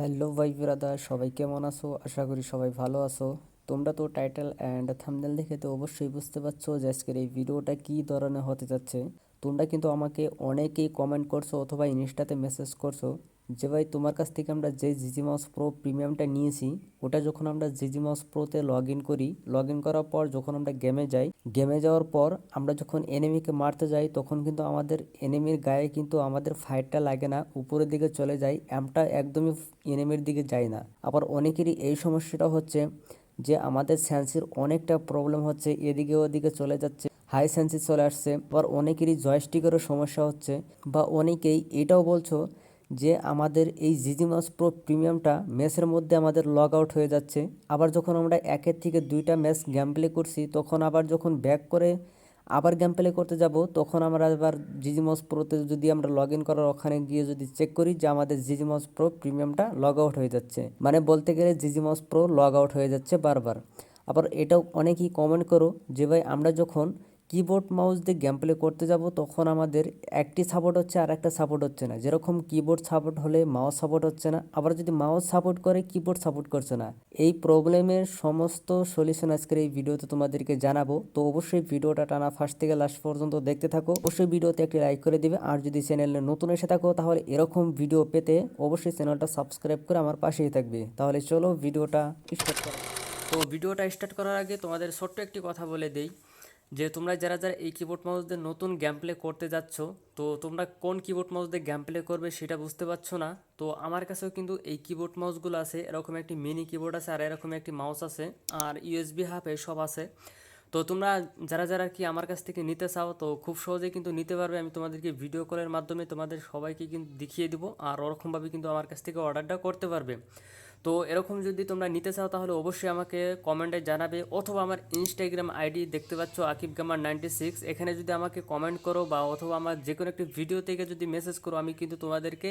Hello ভাই brother, সবাই কেমন আছো? আশা করি সবাই ভালো আছো। তোমরা তো টাইটেল অ্যান্ড থামনেল দেখে তো অবশ্যই বুঝতে পারছ যে আজকের এই ভিডিওটা কী ধরনের হতে যাচ্ছে। তোমরা কিন্তু আমাকে অনেকেই কমেন্ট করছ অথবা ইনস্টাতে মেসেজ করছ। যে ভাই তোমার কাছ থেকে আমরা যে জিজি মাউস প্রো প্রিমিয়ামটা নিয়েছি, ওটা যখন আমরা জিজি মাউস প্রোতে লগ ইন করি লগ ইন করার পর যখন আমরা গেমে যাই গেমে যাওয়ার পর আমরা যখন এনিমিকে মারতে যাই, তখন কিন্তু আমাদের এনিমির গায়ে কিন্তু আমাদের ফাইটটা লাগে না, উপরের দিকে চলে যায় অ্যামটা একদমই এনিমির দিকে যায় না। আবার অনেকেরই এই সমস্যাটা হচ্ছে যে আমাদের সেন্সির অনেকটা প্রবলেম হচ্ছে, এদিকে ওদিকে চলে যাচ্ছে হাই সেন্সি চলে আসছে, আবার অনেকেরই জয়স্টিকেরও সমস্যা হচ্ছে, বা অনেকেই এটাও বলছো যে আমাদের এই জিজি মাস প্রো প্রিমিয়ামটা ম্যাচের মধ্যে আমাদের লগ আউট হয়ে যাচ্ছে। আবার যখন আমরা একের থেকে দুইটা ম্যাচ গেম প্লে করছি, তখন আবার যখন ব্যাক করে আবার গেম প্লে করতে যাব, তখন আমরা আবার জিজি জিজিমস প্রোতে যদি আমরা লগ ইন করার ওখানে গিয়ে যদি চেক করি যে আমাদের জিজি জিজিমস প্রো প্রিমিয়ামটা লগ আউট হয়ে যাচ্ছে। মানে বলতে গেলে জিজি জিজিমস প্রো লগ আউট হয়ে যাচ্ছে বারবার। আবার এটাও অনেকেই কমেন্ট করো যে ভাই, আমরা যখন কিবোর্ড মাউস দিয়ে গেম প্লে করতে যাব, তখন আমাদের একটি সাপোর্ট হচ্ছে আর একটা সাপোর্ট হচ্ছে না। যেরকম কিবোর্ড সাপোর্ট হলে মাউস সাপোর্ট হচ্ছে না, আবার যদি মাউস সাপোর্ট করে কিবোর্ড সাপোর্ট করছে না। এই প্রবলেমের সমস্ত সলিউশন আজকের এই ভিডিওতে তোমাদেরকে জানাব। তো অবশ্যই ভিডিওটা টানা ফার্স্ট থেকে লাস্ট পর্যন্ত দেখতে থাকো। অবশ্যই ভিডিওতে একটি লাইক করে দিবে। আর যদি চ্যানেলে নতুন এসে থাকো, তাহলে এরকম ভিডিও পেতে অবশ্যই চ্যানেলটা সাবস্ক্রাইব করে আমার পাশেই থাকবে। তাহলে চলো ভিডিওটা স্টার্ট করো তো ভিডিওটা স্টার্ট করার আগে তোমাদের ছোট্ট একটি কথা বলে দেই। যে তোমরা যারা যারা এই কিবোর্ড মাউস দিয়ে নতুন গেম প্লে করতে যাচ্ছ, তো তোমরা কোন কিবোর্ড মাউস দিয়ে গেম প্লে করবে সেটা বুঝতে পারছ না। তো আমার কাছেও কিন্তু এই কিবোর্ড মাউসগুলো আছে, এরকম একটি মিনি কিবোর্ড আছে আর এরকম একটি মাউস আছে আর ইউএসবি হাফ এসব আছে। তো তোমরা যারা যারা আর কি আমার কাছ থেকে নিতে চাও, তো খুব সহজেই কিন্তু নিতে পারবে। আমি তোমাদেরকে ভিডিও কলের মাধ্যমে তোমাদের সবাইকে কিন্তু দেখিয়ে দিব আর ওরকমভাবে কিন্তু আমার কাছ থেকে অর্ডারটা করতে পারবে। তো এরকম যদি তোমরা নিতে চাও তাহলে অবশ্যই আমাকে কমেন্টে জানাবে অথবা আমার ইনস্টাগ্রাম আইডি দেখতে পাচ্ছ আকিব গামার নাইনটি সিক্স এখানে যদি আমাকে কমেন্ট করো বা অথবা আমার যে কোনো একটি ভিডিও থেকে যদি মেসেজ করো, আমি কিন্তু তোমাদেরকে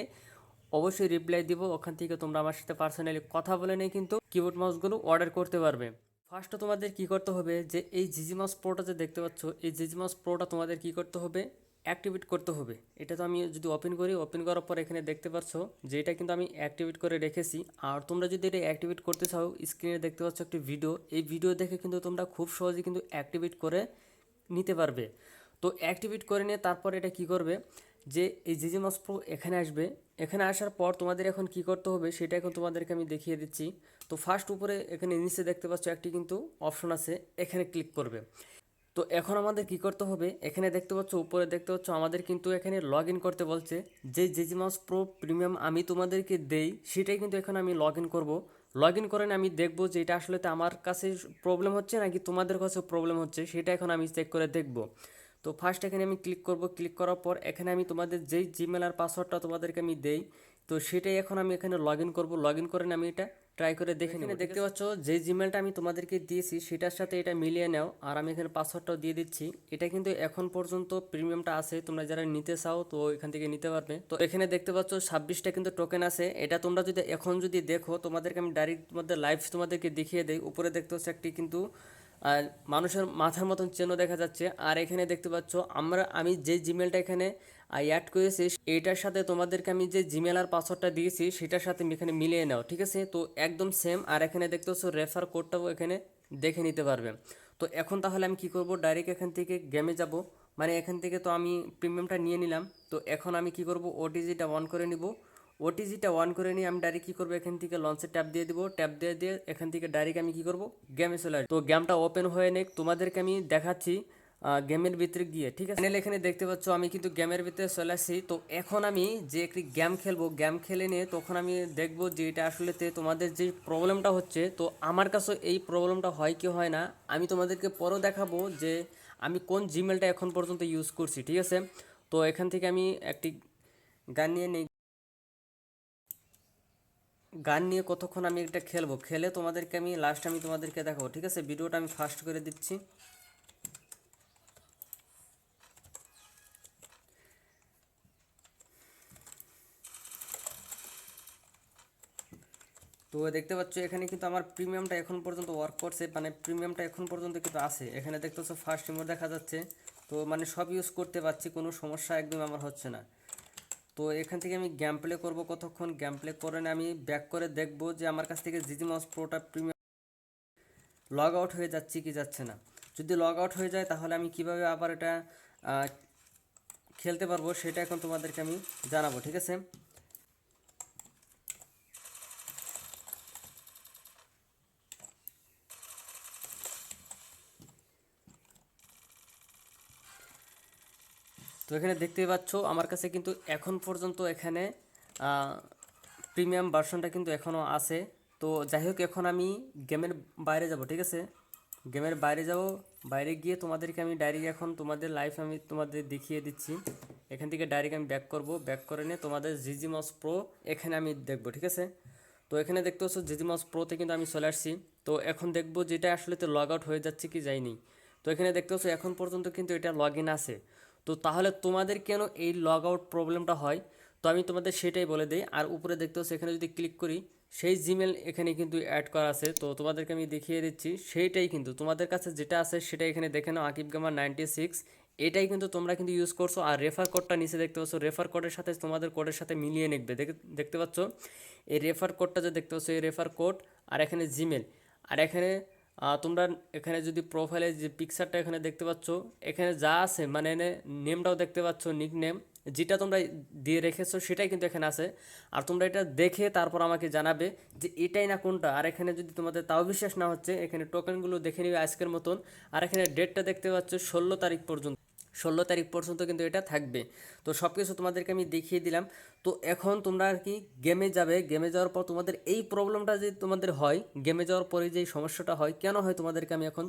অবশ্যই রিপ্লাই দিব। ওখান থেকে তোমরা আমার সাথে পার্সোনালি কথা বলে নিয়ে কিন্তু কিবোর্ড মাউসগুলো অর্ডার করতে পারবে। ফার্স্টে তোমাদের কি করতে হবে? যে এই জিজি মাউস প্রোটা যে দেখতে পাচ্ছ, এই জিজি মাউস প্রোটা তোমাদের কি করতে হবে? অ্যাক্টিভেট করতে হবে। এটা তো আমি যদি ওপেন করি ওপেন করার পর এখানে দেখতে পাচ্ছ যে এটা কিন্তু আমি অ্যাক্টিভেট করে রেখেছি। আর তোমরা যদি এটা অ্যাক্টিভেট করতে চাও স্ক্রিনে দেখতে পাচ্ছ একটি ভিডিও এই ভিডিও দেখে কিন্তু তোমরা খুব সহজে কিন্তু অ্যাক্টিভেট করে নিতে পারবে। তো অ্যাক্টিভেট করে নিয়ে তারপর এটা কি করবে? যে এই জিজি মাস প্রো এখানে আসবে। এখানে আসার পর তোমাদের এখন কি করতে হবে, সেটা এখন তোমাদেরকে আমি দেখিয়ে দিচ্ছি। তো ফার্স্ট উপরে এখানে নিচে দেখতে পাচ্ছ একটি কিন্তু অপশন আছে, এখানে ক্লিক করবে। তো এখন আমাদের কি করতে হবে? এখানে দেখতে পাচ্ছ, উপরে দেখতে পাচ্ছ, আমাদের কিন্তু এখানে লগ করতে বলছে। যে জেজিমাস প্রো প্রিমিয়াম আমি তোমাদেরকে দেই, সেটাই কিন্তু এখন আমি লগ ইন করব। লগ ইন করে আমি দেখব যে এটা আসলে আমার কাছে প্রবলেম হচ্ছে নাকি তোমাদের কাছে প্রবলেম হচ্ছে, সেটা এখন আমি চেক করে দেখব। তো ফার্স্ট এখানে আমি ক্লিক করব। ক্লিক করার পর এখানে আমি তোমাদের যেই জিমেল আর পাসওয়ার্ডটা তোমাদেরকে আমি দেই, তো সেটাই এখন আমি এখানে লগ ইন করব। লগ ইন করে আমি এটা ট্রাই করে দেখে নিন দেখতে পাচ্ছ যে জিমেলটা আমি তোমাদেরকে দিয়েছি সেটার সাথে এটা মিলিয়ে নাও আর আমি এখানে পাসওয়ার্ডটাও দিয়ে দিচ্ছি। এটা কিন্তু এখন পর্যন্ত প্রিমিয়ামটা আছে তোমরা যারা নিতে চাও তো এখান থেকে নিতে পারবে। তো এখানে দেখতে পাচ্ছ ছাব্বিশটা কিন্তু টোকেন আছে। এটা তোমরা যদি এখন যদি দেখো তোমাদেরকে আমি ডাইরেক্ট মধ্যে লাইভ তোমাদেরকে দেখিয়ে দেই। উপরে দেখতে হচ্ছে একটি কিন্তু আর মানুষের মাথার মতন চেনও দেখা যাচ্ছে। আর এখানে দেখতে পাচ্ছ, আমরা, আমি যে জিমেলটা এখানে অ্যাড করেছি, এটার সাথে তোমাদেরকে আমি যে জিমেল আর পাসওয়ার্ডটা দিয়েছি, সেটার সাথে এখানে মিলিয়ে নাও, ঠিক আছে? তো একদম সেম আর এখানে দেখতে পাচ্ছ রেফার কোডটাও এখানে দেখে নিতে পারবে। তো এখন তাহলে আমি কি করব? ডাইরেক্ট এখান থেকে গেমে যাব। মানে এখান থেকে তো আমি প্রিমিয়ামটা নিয়ে নিলাম। তো এখন আমি কি করব? ওটিজিটা অন করে নিব। ওটিজিটা অন করে নিয়ে আমি ডাইরেক্ট কী করব? এখান থেকে লঞ্চের ট্যাপ দিয়ে দিব। ট্যাপ দিয়ে দিয়ে এখান থেকে ডাইরেক্ট আমি কী করব? গেমে চলে আসব। তো গেমটা ওপেন হয়ে নেক। তোমাদেরকে আমি দেখাচ্ছি গেমের ভিতরে গিয়ে, ঠিক আছে? এখানে দেখতে পাচ্ছ, আমি কিন্তু গেমের ভিতরে চলে আসছি। তো এখন আমি যে একটি গেম খেলব গেম খেলে নিয়ে তখন আমি দেখব যে এটা আসলে তোমাদের যে প্রবলেমটা হচ্ছে, তো আমার কাছে এই প্রবলেমটা হয় কি হয় না, আমি তোমাদেরকে পরও দেখাবো যে আমি কোন জিমেলটা এখন পর্যন্ত ইউজ করছি, ঠিক আছে? তো এখান থেকে আমি একটি গান নিয়ে নেই। গান নিয়ে কতক্ষণ আমি এটা খেলব? খেলে তোমাদেরকে আমি লাস্ট আমি তোমাদেরকে দেখাবো, ঠিক আছে? ভিডিওটা আমি ফাস্ট করে দিচ্ছি। তো দেখতে পাচ্ছ, এখানে কিন্তু আমার প্রিমিয়ামটা এখন পর্যন্ত ওয়ার্ক করছে মানে প্রিমিয়ামটা এখন পর্যন্ত কিন্তু আছে। এখানে দেখতে পাচ্ছ ফার্স্ট রিমোট দেখা যাচ্ছে। তো মানে সব ইউজ করতে পারছি, কোনো সমস্যা একদম আমার হচ্ছে না। তো এখান থেকে আমি গেম প্লে করব কতক্ষণ? গেম প্লে করে আমি ব্যাক করে দেখব যে আমার কাছ থেকে জিজি মাউস প্রোটা প্রিমিয়াম লগ আউট হয়ে যাচ্ছে কি যাচ্ছে না। যদি লগ আউট হয়ে যায়, তাহলে আমি কীভাবে আবার এটা খেলতে পারব সেটা এখন তোমাদেরকে আমি জানাব, ঠিক আছে? তো এখানে দেখতেই পাচ্ছ, আমার কাছে কিন্তু এখন পর্যন্ত এখানে প্রিমিয়াম ভার্সনটা কিন্তু এখনও আছে। তো যাই হোক, এখন আমি গেমের বাইরে যাব, ঠিক আছে? গেমের বাইরে যাব, বাইরে গিয়ে তোমাদেরকে আমি ডাইরেক্ট এখন তোমাদের লাইফ আমি তোমাদের দেখিয়ে দিচ্ছি। এখান থেকে ডাইরেক্ট আমি ব্যাক করব ব্যাক করে নিয়ে তোমাদের জিজি মস প্রো এখানে আমি দেখব, ঠিক আছে? তো এখানে দেখতে পাচ্ছ জিজি মস প্রোতে কিন্তু আমি চলে আসছি। তো এখন দেখব যেটা আসলে তো লগ আউট হয়ে যাচ্ছে কি যায়নি। তো এখানে দেখতে পাচ্ছ, এখন পর্যন্ত কিন্তু এটা লগ ইন আছে। তো তাহলে তোমাদের কেন এই লগ আউট প্রবলেমটা হয়? তো আমি তোমাদের সেটাই বলে দিই। আর উপরে দেখতে পাচ্ছ এখানে যদি ক্লিক করি, সেই জিমেল এখানে কিন্তু অ্যাড করা আছে। তো তোমাদেরকে আমি দেখিয়ে দিচ্ছি, সেইটাই কিন্তু। তোমাদের কাছে যেটা আছে সেটা এখানে দেখে নাও আকিব গামার নাইনটি সিক্স এটাই কিন্তু তোমরা কিন্তু ইউজ করছ। আর রেফার কোডটা নিচে দেখতে পাচ্ছ। রেফার কোডের সাথে তোমাদের কোডের সাথে মিলিয়ে নিবে। দেখ- দেখতে পাচ্ছ? এই রেফার কোডটা যে দেখতে পাচ্ছ, এই রেফার কোড আর এখানে জিমেল আর এখানে তোমরা এখানে যদি প্রোফাইলে যে পিকচারটা এখানে দেখতে পাচ্ছ, এখানে যা আছে মানে এনে নেমটাও দেখতে পাচ্ছ নিক নেম যেটা তোমরা দিয়ে রেখেছো সেটাই কিন্তু এখানে আছে। আর তোমরা এটা দেখে তারপর আমাকে জানাবে যে এটাই না কোনটা। আর এখানে যদি তোমাদের তাও বিশ্বাস না হচ্ছে, এখানে টোকেনগুলো দেখে নিবে আজকের মতন। আর এখানে ডেটটা দেখতে পাচ্ছ ষোলো তারিখ পর্যন্ত। ষোলো তারিখ পর্যন্ত কিন্তু এটা থাকবে। তো সব কিছু তোমাদেরকে আমি দেখিয়ে দিলাম। তো এখন তোমরা আর কি গেমে যাবে। গেমে যাওয়ার পর তোমাদের এই প্রবলেমটা যে তোমাদের হয় গেমে যাওয়ার পরে যে সমস্যাটা হয়, কেন হয় তোমাদেরকে আমি এখন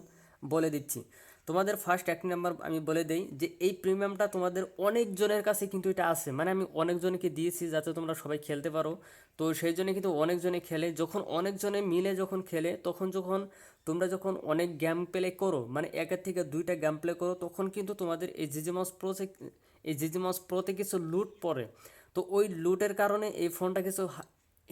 বলে দিচ্ছি। তোমাদের ফার্স্ট এক নাম্বার আমি বলে দেই যে এই প্রিমিয়ামটা তোমাদের অনেকজনের কাছে কিন্তু এটা আছে। মানে আমি অনেকজনকে দিয়েছি যাতে তোমরা সবাই খেলতে পারো। তো সেই জন্য কিন্তু অনেকজনে খেলে। যখন অনেকজনে মিলে যখন খেলে, তখন যখন তোমরা যখন অনেক গেম প্লে করো মানে একের থেকে দুইটা গেম প্লে করো, তখন কিন্তু তোমাদের এই জিজিমাস প্রোতে এই জিজিমাস প্রোতে কিছু লুট পড়ে। তো ওই লুটের কারণে এই ফোনটা কিছু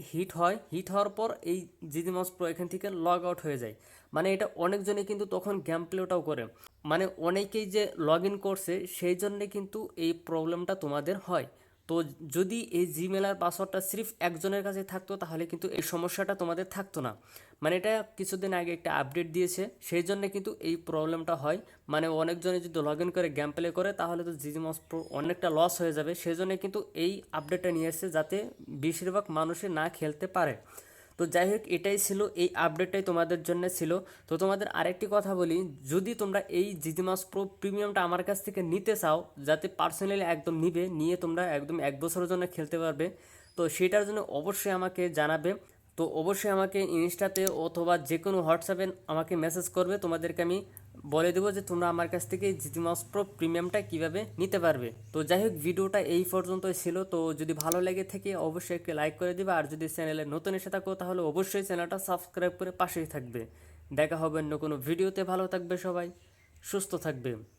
হিট হয়, হিট হওয়ার পর এই জিদিমাস প্রো এখান থেকে লগ আউট হয়ে যায়। মানে এটা অনেকজনে কিন্তু তখন গেম প্লেটাও করে। মানে অনেকেই যে লগ ইন করছে সেই জন্যে কিন্তু এই প্রবলেমটা তোমাদের হয়। তো যদি এই জিমেল আর পাসওয়ার্ডটা সির্ফ একজনের কাছে থাকতো, তাহলে কিন্তু এই সমস্যাটা তোমাদের থাকতো না। মানে এটা কিছুদিন আগে একটা আপডেট দিয়েছে, সেই জন্য কিন্তু এই প্রবলেমটা হয়। মানে অনেকজনে যদি লগ ইন করে গ্যাম প্লে করে, তাহলে তো জিজিমস প্রো অনেকটা লস হয়ে যাবে। সেই জন্য কিন্তু এই আপডেটটা নিয়ে এসছে যাতে বেশিরভাগ মানুষে না খেলতে পারে। তো যাই হোক এটাই ছিল, এই আপডেটটাই তোমাদের জন্য ছিল। তো তোমাদের আরেকটি কথা বলি, যদি তোমরা এই জিদিমাস প্রো প্রিমিয়ামটা আমার কাছ থেকে নিতে চাও, যাতে পার্সোনালি একদম নিবে, নিয়ে তোমরা একদম এক বছরের জন্য খেলতে পারবে, তো সেটার জন্য অবশ্যই আমাকে জানাবে। তো অবশ্যই আমাকে ইনস্টাতে অথবা যে কোনো হোয়াটসঅ্যাপে আমাকে মেসেজ করবে, তোমাদেরকে আমি বলে দেবো যে তোমরা আমার কাছ থেকে জিটি মাউস প্রো প্রিমিয়ামটা কীভাবে নিতে পারবে। তো যাই হোক, ভিডিওটা এই পর্যন্ত ছিল। তো যদি ভালো লেগে থাকে, অবশ্যই একটি লাইক করে দিবে। আর যদি চ্যানেলে নতুন এসে থাকো, তাহলে অবশ্যই চ্যানেলটা সাবস্ক্রাইব করে পাশেই থাকবে। দেখা হবে অন্য কোনো ভিডিওতে। ভালো থাকবে সবাই, সুস্থ থাকবে।